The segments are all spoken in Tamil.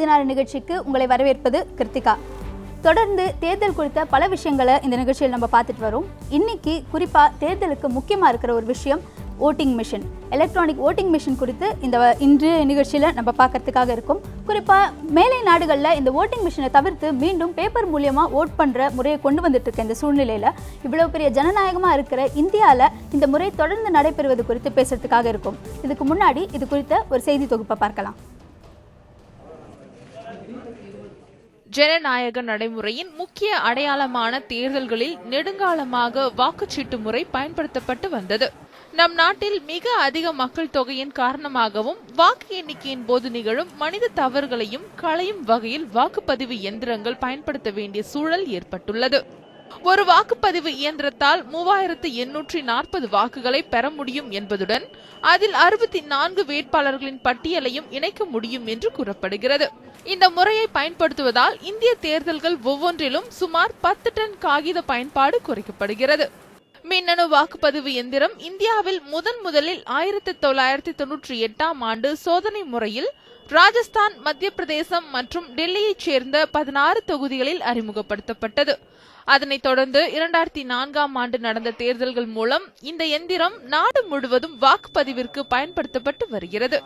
பதினாறு நிகழ்ச்சிக்கு உங்களை வரவேற்பது கிருத்திகா. தொடர்ந்து தேர்தல் குறித்த பல விஷயங்களை இந்த நிகழ்ச்சியில் நம்ம பார்த்துட்டு வரோம். இன்னைக்கு குறிப்பாக தேர்தலுக்கு முக்கியமாக இருக்கிற ஒரு விஷயம் voting machine. Electronic voting machine குறித்து இந்த இன்று நிகழ்ச்சியில் நம்ம பார்க்கறதுக்காக இருக்கும். குறிப்பாக மேலை நாடுகளில் இந்த ஓட்டிங் மிஷினை தவிர்த்து மீண்டும் பேப்பர் மூலியமாக ஓட் பண்ணுற முறையை கொண்டு வந்துட்டு இருக்க இந்த சூழ்நிலையில் இவ்வளோ பெரிய ஜனநாயகமாக இருக்கிற இந்தியாவில் இந்த முறை தொடர்ந்து நடைபெறுவது குறித்து பேசுறதுக்காக இருக்கும். இதுக்கு முன்னாடி இது குறித்த ஒரு செய்தி தொகுப்பை பார்க்கலாம். ஜனநாயக நடைமுறையின் முக்கிய அடையாளமான தேர்தல்களில் நெடுங்காலமாக வாக்குச்சீட்டு முறை பயன்படுத்தப்பட்டு வந்தது. நம் நாட்டில் மிக அதிக மக்கள் தொகையின் காரணமாகவும் வாக்கு எண்ணிக்கையின் போது நிகழும் மனித தவறுகளையும் களையும் வகையில் வாக்குப்பதிவு எந்திரங்கள் பயன்படுத்த வேண்டிய சூழல் ஏற்பட்டுள்ளது. ஒரு வாக்குப்பதிவு இயந்திரத்தால் மூவாயிரத்து எண்ணூற்றி நாற்பது வாக்குகளை பெற முடியும் என்பதுடன் அதில் அறுபத்தி நான்கு வேட்பாளர்களின் பட்டியலையும் இணைக்க முடியும் என்று கூறப்படுகிறது. இந்த முறையை பயன்படுத்துவதால் இந்திய தேர்தல்கள் ஒவ்வொன்றிலும் சுமார் பத்து டன் காகித பயன்பாடு குறைக்கப்படுகிறது. மின்னணு வாக்குப்பதிவு எந்திரம் இந்தியாவில் முதன் முதலில் ஆயிரத்தி தொள்ளாயிரத்தி தொன்னூற்றி எட்டாம் ஆண்டு சோதனை முறையில் ராஜஸ்தான் மத்திய பிரதேசம் மற்றும் டெல்லியைச் சேர்ந்த பதினாறு தொகுதிகளில் அறிமுகப்படுத்தப்பட்டது. அதனைத் தொடர்ந்து இரண்டாயிரத்தி நான்காம் ஆண்டு நடந்த தேர்தல்கள் மூலம் இந்த எந்திரம் நாடு முழுவதும் வாக்குப்பதிவிற்கு பயன்படுத்தப்பட்டு வருகிறது.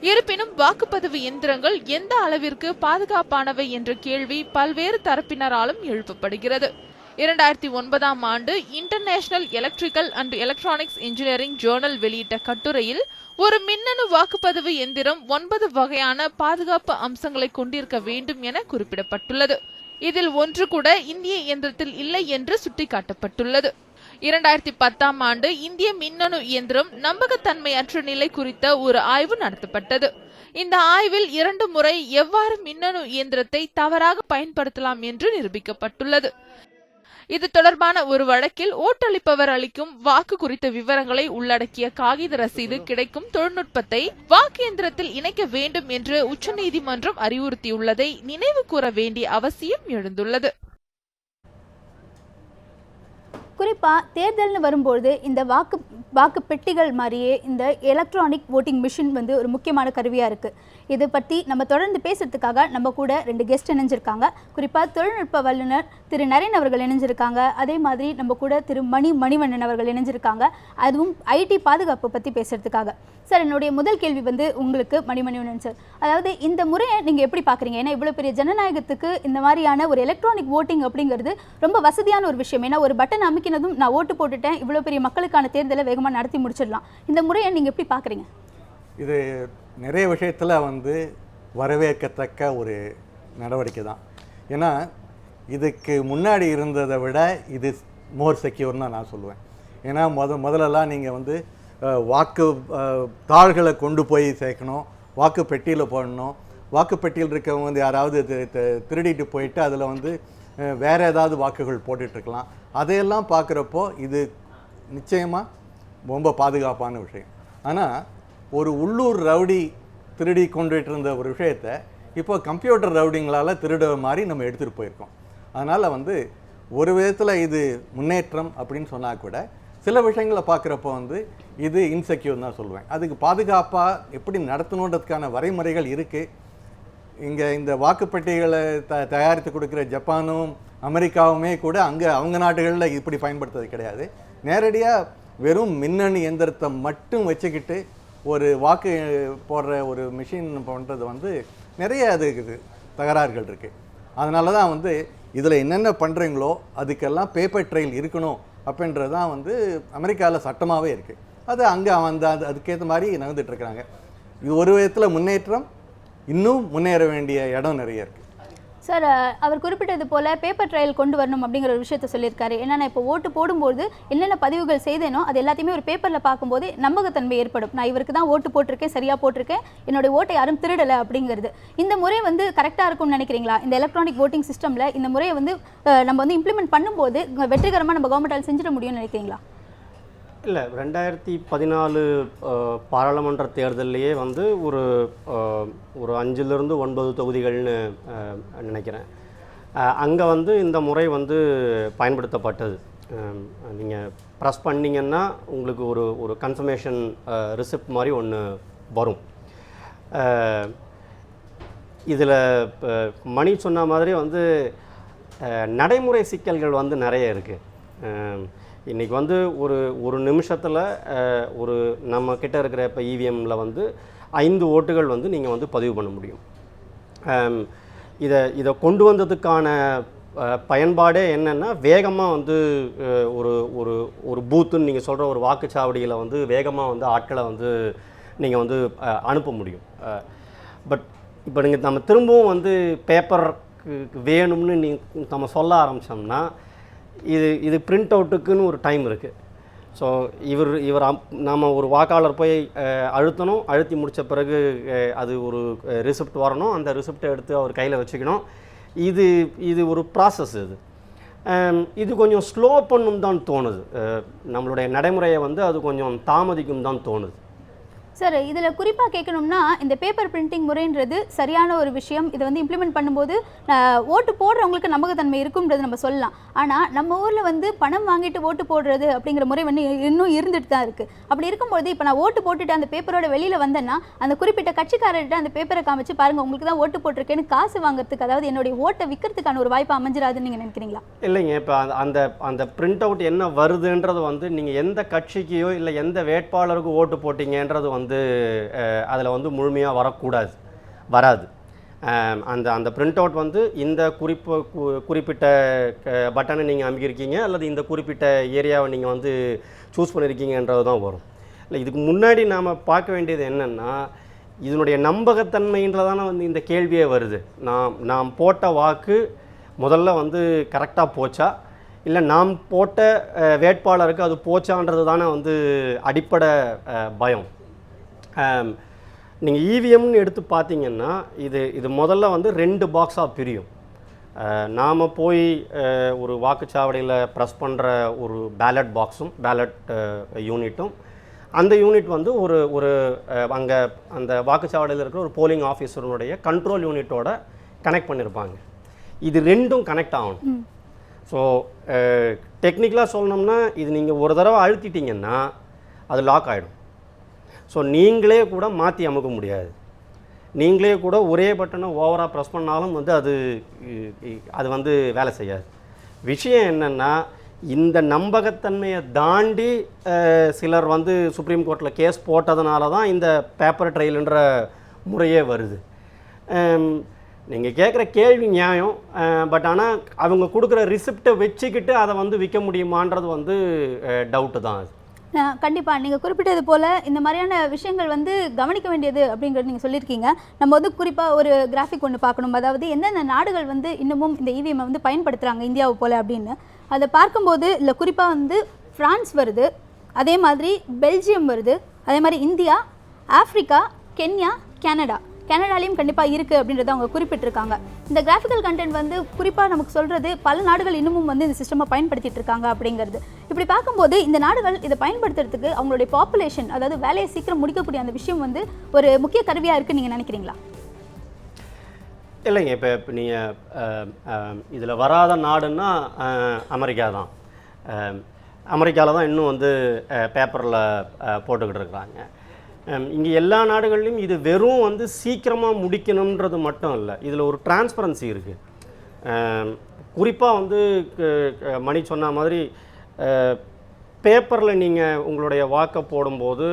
இருப்பினும் வாக்குப்பதிவு எந்திரங்கள் எந்த அளவிற்கு பாதுகாப்பானவை என்ற கேள்வி பல்வேறு தரப்பினராலும் எழுப்பப்படுகிறது. இரண்டாயிரத்தி ஒன்பதாம் ஆண்டு international electrical and electronics engineering journal வெளியிட்ட கட்டுரையில் ஒரு மின்னணு வாக்குப்பதிவு எந்திரம் ஒன்பது வகையான பாதுகாப்பு அம்சங்களை கொண்டிருக்க வேண்டும் என குறிப்பிடப்பட்டுள்ளது. இதில் ஒன்று கூட இந்திய இயந்திரத்தில் இல்லை என்று சுட்டிக்காட்டப்பட்டுள்ளது. இரண்டாயிரத்தி பத்தாம் ஆண்டு இந்திய மின்னணு இயந்திரம் நம்பகத்தன்மையற்ற நிலை குறித்த ஒரு ஆய்வு நடத்தப்பட்டது. இந்த ஆய்வில் இரண்டு முறை எவ்வாறு மின்னணு இயந்திரத்தை தவறாக பயன்படுத்தலாம் என்று நிரூபிக்கப்பட்டுள்ளது. இது தொடர்பான ஒரு வழக்கில் ஓட்டளிப்பவர் அளிக்கும் வாக்கு குறித்த விவரங்களை உள்ளடக்கிய காகித ரசீது கிடைக்கும் தொழில்நுட்பத்தை வாக்கு எந்திரத்தில் இணைக்க வேண்டும் என்று உச்சநீதிமன்றம் அறிவுறுத்தியுள்ளதை நினைவு கூற வேண்டிய அவசியம் எழுந்துள்ளது. குறிப்பாக தேர்தல்னு வரும்போது இந்த வாக்கு வாக்கு பெட்டிகள் மாதிரியே இந்த எலக்ட்ரானிக் ஓட்டிங் மிஷின் வந்து ஒரு முக்கியமான கருவியாக இருக்குது இதை பற்றி நம்ம தொடர்ந்து பேசுறதுக்காக நம்ம கூட ரெண்டு கெஸ்ட் இணைஞ்சிருக்காங்க. குறிப்பாக தொழில்நுட்ப வல்லுநர் திரு நரேன் அவர்கள் இணைஞ்சிருக்காங்க. அதே மாதிரி நம்ம கூட திரு மணி மணிவண்ணன் அவர்கள் இணைஞ்சிருக்காங்க. அதுவும் ஐடி பாதுகாப்பு பற்றி பேசுகிறதுக்காக சார் என்னுடைய முதல் கேள்வி வந்து உங்களுக்கு மணிமணிவனன் சார். அதாவது இந்த முறையை நீங்கள் எப்படி பார்க்குறீங்க? ஏன்னா இவ்வளோ பெரிய ஜனநாயகத்துக்கு இந்த மாதிரியான ஒரு எலக்ட்ரானிக் ஓட்டிங் அப்படிங்கிறது ரொம்ப வசதியான ஒரு விஷயம். ஏன்னா ஒரு பட்டன் அமைக்கினதும் நான் ஓட்டு போட்டுட்டேன். இவ்வளோ பெரிய மக்களுக்கான தேர்தலை வேகமாக நடத்தி முடிச்சிடலாம். இந்த முறையை நீங்கள் எப்படி பார்க்குறீங்க? இது நிறைய விஷயத்தில் வந்து வரவேற்கத்தக்க ஒரு நடவடிக்கை தான். ஏன்னா இதுக்கு முன்னாடி இருந்ததை விட இது மோர் செக்யூர்னு தான் நான் சொல்லுவேன். ஏன்னா முத முதலெல்லாம் நீங்கள் வந்து வாக்கு தாள்களை கொண்டு போய் சேர்க்கணும். வாக்கு பெட்டியில் போடணும். வாக்கு பெட்டியில் இருக்கவங்க வந்து யாராவது திருடிட்டு போயிட்டு அதில் வந்து வேறு ஏதாவது வாக்குகள் போட்டுட்ருக்கலாம். அதையெல்லாம் பார்க்குறப்போ இது நிச்சயமாக ரொம்ப பாதுகாப்பான விஷயம். ஆனால் ஒரு உள்ளூர் ரவுடி திருடி கொண்டுட்டு இருந்த ஒரு விஷயத்தை இப்போ கம்ப்யூட்டர் ரவுடிங்களால் திருட மாதிரி நம்ம எடுத்துகிட்டு போயிருக்கோம். அதனால் வந்து ஒரு விதத்தில் இது முன்னேற்றம் அப்படின்னு சொன்னால் கூட சில விஷயங்களை பார்க்குறப்போ வந்து இது இன்செக்யூர் தான் சொல்லுவேன் அதுக்கு பாதுகாப்பாக எப்படி நடத்தணுன்றதுக்கான வரைமுறைகள் இருக்குது இங்கே இந்த வாக்குப்பெட்டிகளை த தயாரித்து கொடுக்குற ஜப்பானும் அமெரிக்காவுமே கூட அங்கே அவங்க நாடுகளில் இப்படி பயன்படுத்துறது கிடையாது. நேரடியாக வெறும் மின்னணு எந்திரத்தை மட்டும் வச்சுக்கிட்டு ஒரு வாக்கு போடுற ஒரு மிஷின் பண்ணுறது வந்து நிறைய அது இருக்குது தகராறுகள் இருக்குது அதனால தான் வந்து இதில் என்னென்ன பண்ணுறீங்களோ அதுக்கெல்லாம் பேப்பர் ட்ரெயில் இருக்கணும். அப்படின்றது தான் வந்து அமெரிக்காவில் சட்டமாகவே இருக்குது அது அங்கே அந்த அது அதுக்கேற்ற மாதிரி நகர்ந்துட்டு இருக்கிறாங்க. இது ஒரு விதத்தில் முன்னேற்றம் இன்னும் முன்னேற வேண்டிய இடம் நிறைய இருக்குது சார் அவர் குறிப்பிட்டது போல் பேப்பர் ட்ரையல் கொண்டு வரணும் அப்படிங்கிற ஒரு விஷயத்த சொல்லியிருக்காரு. ஏன்னா நான் இப்போ ஓட்டு போடும்போது என்னென்ன பதிவுகள் செய்தேனோ அது எல்லாத்தையுமே ஒரு பேப்பரில் பார்க்கும்போது நம்பகத்தன்மை ஏற்படும். நான் இவருக்கு தான் ஓட்டு போட்டிருக்கேன் சரியாக போட்டிருக்கேன் என்னுடைய ஓட்டை யாரும் திருடலை அப்படிங்கிறது. இந்த முறை வந்து கரெக்டாக இருக்கும்னு நினைக்கிறீங்களா? இந்த எலக்ட்ரானிக் ஓட்டிங் சிஸ்டமில் இந்த முறையை வந்து நம்ம வந்து இம்ப்ளிமெண்ட் பண்ணும்போது வெற்றிகரமாக நம்ம கவர்மெண்டால் செஞ்சிட முடியும்னு நினைக்கிறீங்களா? இல்லை ரெண்டாயிரத்தி பதினாலு பாராளுமன்ற தேர்தல்லையே வந்து ஒரு ஒரு அஞ்சிலிருந்து ஒன்பது தொகுதிகள்னு நினைக்கிறேன். அங்கே வந்து இந்த முறை வந்து பயன்படுத்தப்பட்டது. நீங்கள் ப்ரெஸ் பண்ணிங்கன்னா உங்களுக்கு ஒரு ஒரு கன்ஃபர்மேஷன் ரிசிப்ட் மாதிரி ஒன்று வரும். இதில் இதில் மணி சொன்ன மாதிரி வந்து நடைமுறை சிக்கல்கள் வந்து நிறைய இருக்குது இன்றைக்கி வந்து ஒரு ஒரு நிமிஷத்தில் ஒரு நம்ம கிட்ட இருக்கிற இப்போ இவிஎம்மில் வந்து ஐந்து ஓட்டுகள் வந்து நீங்கள் வந்து பதிவு பண்ண முடியும். இதை இதை கொண்டு வந்ததுக்கான பயன்பாடே என்னென்னா வேகமாக வந்து ஒரு ஒரு ஒரு பூத்துன்னு நீங்கள் சொல்கிற ஒரு வாக்குச்சாவடியில் வந்து வேகமாக வந்து ஆட்களை வந்து நீங்கள் வந்து அனுப்ப முடியும். பட் இப்போ நீங்கள் நம்ம திரும்பவும் வந்து பேப்பர் வேணும்னு நீ நம்ம சொல்ல ஆரம்பித்தோம்னா இது இது பிரிண்ட் அவுட்டுக்குன்னு ஒரு டைம் இருக்குது ஸோ இவர் இவர் நாம் ஒரு வாக்காளர் போய் அழுத்தணும். அழுத்தி முடித்த பிறகு அது ஒரு ரிசிப்ட் வரணும். அந்த ரிசிப்டை எடுத்து அவர் கையில் வச்சுக்கணும். இது இது ஒரு ப்ராசஸ் இது. இது கொஞ்சம் ஸ்லோ பண்ணும் தான் தோணுது. நம்மளுடைய நடைமுறையை வந்து அது கொஞ்சம் தாமதிக்கும் தான் தோணுது. சார் இதில் குறிப்பாக கேட்கணும்னா இந்த பேப்பர் பிரிண்டிங் முறைன்றது சரியான ஒரு விஷயம். இதை வந்து இம்ப்ளிமெண்ட் பண்ணும்போது ஓட்டு போடுறவங்களுக்கு நம்பகத்தன்மை இருக்கும்ன்றது நம்ம சொல்லலாம். ஆனால் நம்ம ஊரில் வந்து பணம் வாங்கிட்டு ஓட்டு போடுறது அப்படிங்கிற முறை வந்து இன்னும் இருந்துட்டு தான் இருக்குது அப்படி இருக்கும்போது இப்போ நான் ஓட்டு போட்டுட்டு அந்த பேப்பரோட வெளியில் வந்தேன்னா அந்த குறிப்பிட்ட கட்சிக்காரர்கிட்ட அந்த பேப்பரை காமிச்சு பாருங்கள் உங்களுக்கு தான் ஓட்டு போட்டிருக்கேன்னு காசு வாங்குறதுக்கு அதாவது என்னுடைய ஓட்டை விற்கிறதுக்கான ஒரு வாய்ப்பு அமைஞ்சிடாதுன்னு நீங்கள் நினைக்கிறீங்களா? இல்லைங்க இப்போ அந்த அந்த பிரிண்ட் அவுட் என்ன வருதுன்றது வந்து நீங்கள் எந்த கட்சிக்கையோ இல்லை எந்த வேட்பாளருக்கு ஓட்டு போட்டீங்கன்றது வந்து வந்து அதில் வந்து முழுமையாக வரக்கூடாது வராது. அந்த அந்த பிரிண்ட் அவுட் வந்து இந்த குறிப்பு குறிப்பிட்ட பட்டனை நீங்கள் அமுகியிருக்கீங்க அல்லது இந்த குறிப்பிட்ட ஏரியாவை நீங்கள் வந்து சூஸ் பண்ணியிருக்கீங்கன்றது தான் வரும். இல்லை இதுக்கு முன்னாடி நாம் பார்க்க வேண்டியது என்னென்னா இதனுடைய நம்பகத்தன்மைன்றதான வந்து இந்த கேள்வியே வருது. நாம் நாம் போட்ட வாக்கு முதல்ல வந்து கரெக்டாக போச்சா? இல்லை நாம் போட்ட வேட்பாளருக்கு அது போச்சான்றது தானே வந்து அடிப்படை பயம்? நீங்கள் இவிஎம்னு எடுத்து பார்த்தீங்கன்னா இது இது முதல்ல வந்து ரெண்டு பாக்ஸாக பிரியும். நாம் போய் ஒரு வாக்குச்சாவடியில் ப்ரெஸ் பண்ணுற ஒரு பேலட் பாக்ஸும் பேலட் யூனிட்டும் அந்த யூனிட் வந்து ஒரு ஒரு அங்கே அந்த வாக்குச்சாவடியில் இருக்கிற ஒரு போலிங் ஆஃபீஸருடைய கண்ட்ரோல் யூனிட்டோட கனெக்ட் பண்ணியிருப்பாங்க இது ரெண்டும் கனெக்ட் ஆகணும். ஸோ டெக்னிக்கலாக சொல்லணும்னா இது நீங்கள் ஒரு தடவை அழுத்திட்டீங்கன்னா அது லாக் ஆகிடும் ஸோ நீங்களே கூட மாற்றி அமுக்க முடியாது. நீங்களே கூட ஒரே பட்டனை ஓவராக ப்ரெஸ் பண்ணாலும் வந்து அது அது வந்து வேலை செய்யாது. விஷயம் என்னென்னா இந்த நம்பகத்தன்மையை தாண்டி சிலர் வந்து சுப்ரீம் கோர்ட்டில் கேஸ் போட்டதுனால தான் இந்த பேப்பர் ட்ரையலுன்ற முறையே வருது. நீங்கள் கேட்குற கேள்வி நியாயம் பட் ஆனால் அவங்க கொடுக்குற ரிசிப்டை வச்சுக்கிட்டு அதை வந்து விற்க முடியுமான்றது வந்து டவுட்டு தான் அது. கண்டிப்பாக நீங்கள் குறிப்பிட்டது போல் இந்த மாதிரியான விஷயங்கள் வந்து கவனிக்க வேண்டியது அப்படிங்கிறது நீங்கள் சொல்லியிருக்கீங்க. நம்ம வந்து குறிப்பாக ஒரு கிராஃபிக் ஒன்று பார்க்கணும். அதாவது எந்தெந்த நாடுகள் வந்து இன்னமும் இந்த இவிஎம் வந்து பயன்படுத்துகிறாங்க இந்தியாவை போல் அப்படின்னு. அதை பார்க்கும்போது இல்லை குறிப்பாக வந்து ஃப்ரான்ஸ் வருது அதே மாதிரி பெல்ஜியம் வருது அதே மாதிரி இந்தியா ஆஃப்ரிக்கா கென்யா கனடா. கனடாலையும் கண்டிப்பாக இருக்குது அப்படின்றத அவங்க குறிப்பிட்டிருக்காங்க. இந்த கிராஃபிக்கல் கண்டென்ட் வந்து குறிப்பாக நமக்கு சொல்கிறது பல நாடுகள் இன்னமும் வந்து இந்த சிஸ்டமை பயன்படுத்திட்டு இருக்காங்க அப்படிங்கிறது. இப்படி பார்க்கும்போது இந்த நாடுகள் இதை பயன்படுத்துறதுக்கு அவங்களுடைய பாப்புலேஷன் அதாவது வேலையை சீக்கிரம் முடிக்கக்கூடிய அந்த விஷயம் வந்து ஒரு முக்கிய கருவியாக இருக்குன்னு நீங்கள் நினைக்கிறீங்களா? இல்லைங்க இப்போ இப்போ நீங்கள் இதில் வராத நாடுன்னா அமெரிக்கா தான். அமெரிக்காவில் தான் இன்னும் வந்து பேப்பரில் போட்டுக்கிட்டு இருக்கிறாங்க. இங்கே எல்லா நாடுகள்லையும் இது வெறும் வந்து சீக்கிரமாக முடிக்கணுன்றது மட்டும் இல்லை. இதில் ஒரு டிரான்ஸ்பரன்சி இருக்குது குறிப்பாக வந்து மணி சொன்ன மாதிரி பேப்பரில் நீங்கள் உங்களுடைய வாக்கை போடும்போது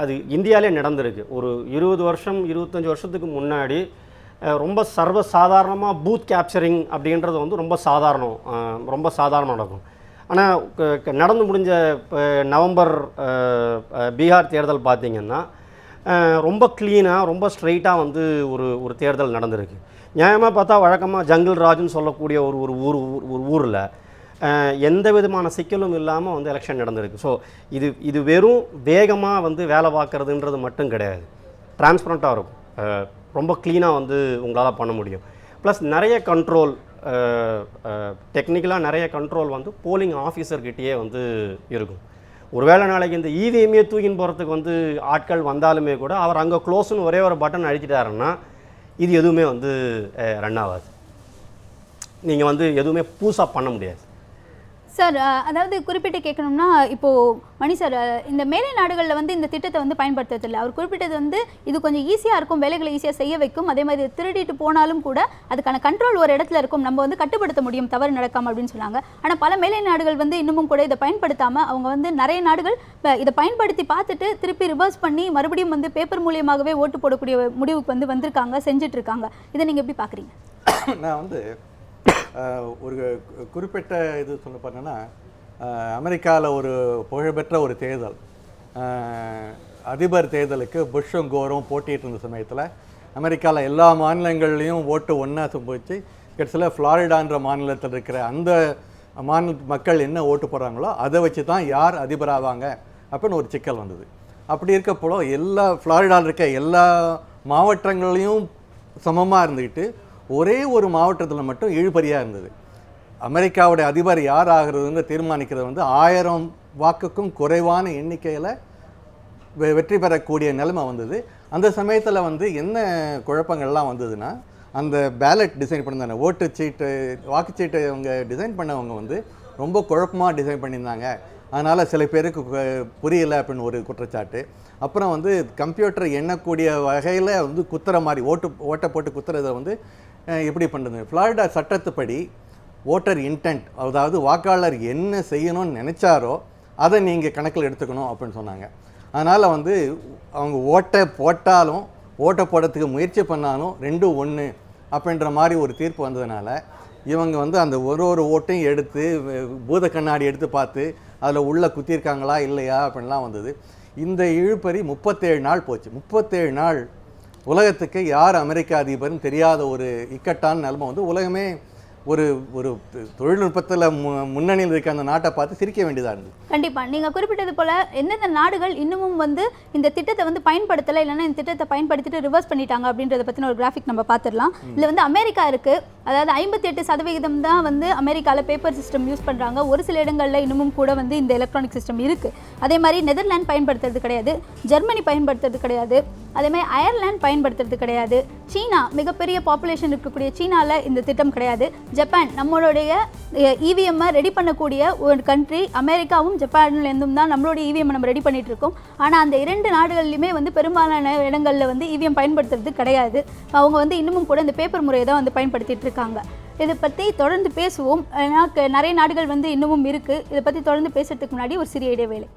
அது இந்தியாவிலே நடந்திருக்கு. ஒரு இருபது வருஷம் இருபத்தஞ்சி வருஷத்துக்கு முன்னாடி ரொம்ப சர்வ சாதாரணமாக பூத் கேப்சரிங் அப்படின்றது வந்து ரொம்ப சாதாரணம். ரொம்ப சாதாரணமாக நடக்கும். ஆனால் நடந்து முடிஞ்ச இப்போ நவம்பர் பீகார் தேர்தல் பார்த்தீங்கன்னா ரொம்ப க்ளீனாக ரொம்ப ஸ்ட்ரைட்டாக வந்து ஒரு ஒரு தேர்தல் நடந்திருக்கு. நியாயமாக பார்த்தா வழக்கமாக ஜங்கிள் ராஜுன்னு சொல்லக்கூடிய ஒரு ஒரு ஊர் ஊர்- ஒரு ஊரில் எந்த விதமான சிக்கலும் இல்லாமல் வந்து எலெக்ஷன் நடந்திருக்கு. ஸோ இது இது வெறும் வேகமாக வந்து வேலை பார்க்குறதுன்றது மட்டும் கிடையாது. டிரான்ஸ்பரண்ட்டாக இருக்கும். ரொம்ப க்ளீனாக வந்து உங்களால் பண்ண முடியும். ப்ளஸ் நிறைய கண்ட்ரோல் டெக்னிக்கலாக நிறைய கண்ட்ரோல் வந்து போலிங் ஆஃபீஸர்கிட்டயே வந்து இருக்கும். ஒருவேளை நாளைக்கு இந்த இவிஎம்ஏ தூக்கின்னு போகிறதுக்கு வந்து ஆட்கள் வந்தாலுமே கூட அவர் அங்கே க்ளோஸ்னு ஒரே ஒரு பட்டன் அழுத்திட்டாருன்னா இது எதுவுமே வந்து ரன் ஆகாது. நீங்கள் வந்து எதுவுமே பூசாக பண்ண முடியாது. சார் அதாவது குறிப்பிட்டு கேட்கணும்னா இப்போது மணி சார் இந்த மேலை நாடுகளில் வந்து இந்த திட்டத்தை வந்து பயன்படுத்துறதில்ல. அவர் குறிப்பிட்டது வந்து இது கொஞ்சம் ஈஸியாக இருக்கும் வேலைகளை ஈஸியாக செய்ய வைக்கும். அதே மாதிரி திருடிட்டு போனாலும் கூட அதுக்கான கண்ட்ரோல் ஒரு இடத்துல இருக்கும். நம்ம வந்து கட்டுப்படுத்த முடியும் தவறு நடக்காமல் அப்படின்னு சொன்னாங்க. ஆனால் பல மேலை நாடுகள் வந்து இன்னமும் கூட இதை பயன்படுத்தாமல் அவங்க வந்து நிறைய நாடுகள் இதை பயன்படுத்தி பார்த்துட்டு திருப்பி ரிவர்ஸ் பண்ணி மறுபடியும் வந்து பேப்பர் மூலியமாகவே ஓட்டு போடக்கூடிய முடிவுக்கு வந்து வந்திருக்காங்க செஞ்சுட்டு இருக்காங்க. இதை நீங்கள் எப்படி பார்க்குறீங்க நான் வந்து ஒரு குறிப்பிட்ட இது சொல்ல போனேன்னா அமெரிக்காவில் ஒரு புகழ்பெற்ற ஒரு தேர்தல். அதிபர் தேர்தலுக்கு புஷ்ஷும் கோரும் போட்டிட்டு இருந்த சமயத்தில் அமெரிக்காவில் எல்லா மாநிலங்கள்லேயும் ஓட்டு ஒன்றா போச்சு. கடைசியில் ஃப்ளாரிடான்ற மாநிலத்தில் இருக்கிற அந்த மாநில மக்கள் என்ன ஓட்டு போடுறாங்களோ அதை வச்சு தான் யார் அதிபராவாங்க அப்படின்னு ஒரு சிக்கல் வந்தது. அப்படி இருக்கப்போ எல்லா ஃப்ளாரிடாவில் இருக்க எல்லா மாவட்டங்களையும் சமமாக இருந்துக்கிட்டு ஒரே ஒரு மாவட்டத்தில் மட்டும் இழுபறியாக இருந்தது. அமெரிக்காவுடைய அதிபர் யார் ஆகிறதுன்னு தீர்மானிக்கிறது வந்து ஆயிரம் வாக்குக்கும் குறைவான எண்ணிக்கையில் வெ- வெற்றி பெறக்கூடிய நிலைமை வந்தது. அந்த சமயத்தில் வந்து என்ன குழப்பங்கள்லாம் வந்ததுன்னா அந்த பேலட் டிசைன் பண்ணியிருந்தாங்க ஓட்டு சீட்டு வாக்குச்சீட்டு அவங்க டிசைன் பண்ணவங்க வந்து ரொம்ப குழப்பமாக டிசைன் பண்ணியிருந்தாங்க. அதனால் சில பேருக்கு புரியலை புரியல அப்படின்னு ஒரு குற்றச்சாட்டு. அப்புறம் வந்து கம்ப்யூட்டர் எண்ணக்கூடிய வகையில் வந்து குத்துற மாதிரி ஓட்டு ஓட்டை போட்டு குத்துறதை வந்து எப்படி பண்ணுறது ஃப்ளாரிடா சட்டத்துப்படி ஓட்டர் இன்டென்ட் அதாவது வாக்காளர் என்ன செய்யணும்னு நினைச்சாரோ அதை நீங்கள் கணக்கில் எடுத்துக்கணும் அப்படின்னு சொன்னாங்க. அதனால் வந்து அவங்க ஓட்டை போட்டாலும் ஓட்டை போடுறதுக்கு முயற்சி பண்ணாலும் ரெண்டும் ஒன்று அப்படின்ற மாதிரி ஒரு தீர்ப்பு வந்ததுனால இவங்க வந்து அந்த ஒரு ஒரு ஓட்டையும் எடுத்து பூத கண்ணாடி எடுத்து பார்த்து அதில் உள்ளே குத்திருக்காங்களா இல்லையா அப்படின்லாம் வந்தது. இந்த இழுப்பறி முப்பத்தேழு நாள் போச்சு. முப்பத்தேழு நாள் உலகத்துக்கு யார் அமெரிக்க அதிபர்னு தெரியாத ஒரு இக்கட்டான நிலைமை வந்து உலகமே ஒரு ஒரு தொழில்நுட்பத்தில் முன்னணியில் இருக்க அந்த நாட்டை பார்த்து சிரிக்க வேண்டியதாக இருந்தது. கண்டிப்பா. நீங்க குறிப்பிட்டது போல எந்தெந்த நாடுகள் இன்னமும் வந்து இந்த திட்டத்தை வந்து பயன்படுத்தல இல்லைன்னா இந்த திட்டத்தை பயன்படுத்திட்டு ரிவர்ஸ் பண்ணிட்டாங்க அப்படின்றத பத்தின ஒரு கிராஃபிக் நம்ம பார்த்துடலாம். இதுல வந்து அமெரிக்கா இருக்கு. அதாவது ஐம்பத்தி எட்டு சதவிகிதம் தான் வந்து அமெரிக்கால பேப்பர் சிஸ்டம் யூஸ் பண்றாங்க. ஒரு சில இடங்கள்ல இன்னமும் கூட வந்து இந்த எலக்ட்ரானிக் சிஸ்டம் இருக்கு. அதே மாதிரி நெதர்லாந்து பயன்படுத்துறது கிடையாது. ஜெர்மனி பயன்படுத்துறது கிடையாது. அதே மாதிரி அயர்லாந்து பயன்படுத்துறது கிடையாது. சீனா மிகப்பெரிய பாப்புலேஷன் இருக்கக்கூடிய சீனால இந்த திட்டம் கிடையாது. ஜப்பான் நம்மளுடைய இவிஎம்மை ரெடி பண்ணக்கூடிய ஒரு கண்ட்ரி அமெரிக்காவும் ஜப்பான்லேருந்தும் தான் நம்மளுடைய இவிஎம் நம்ம ரெடி பண்ணிட்டு இருக்கோம் ஆனால் அந்த இரண்டு நாடுகள்லையுமே வந்து பெரும்பாலான இடங்களில் வந்து இவிஎம் பயன்படுத்துறது கிடையாது. அவங்க வந்து இன்னமும் கூட இந்த பேப்பர் முறையை தான் வந்து பயன்படுத்திட்டு இருக்காங்க இதை பற்றி தொடர்ந்து பேசுவோம். ஏன்னா க- நிறைய நாடுகள் வந்து இன்னமும் இருக்குது இதை பற்றி தொடர்ந்து பேசுறதுக்கு முன்னாடி ஒரு சிறிய இடைவேளை.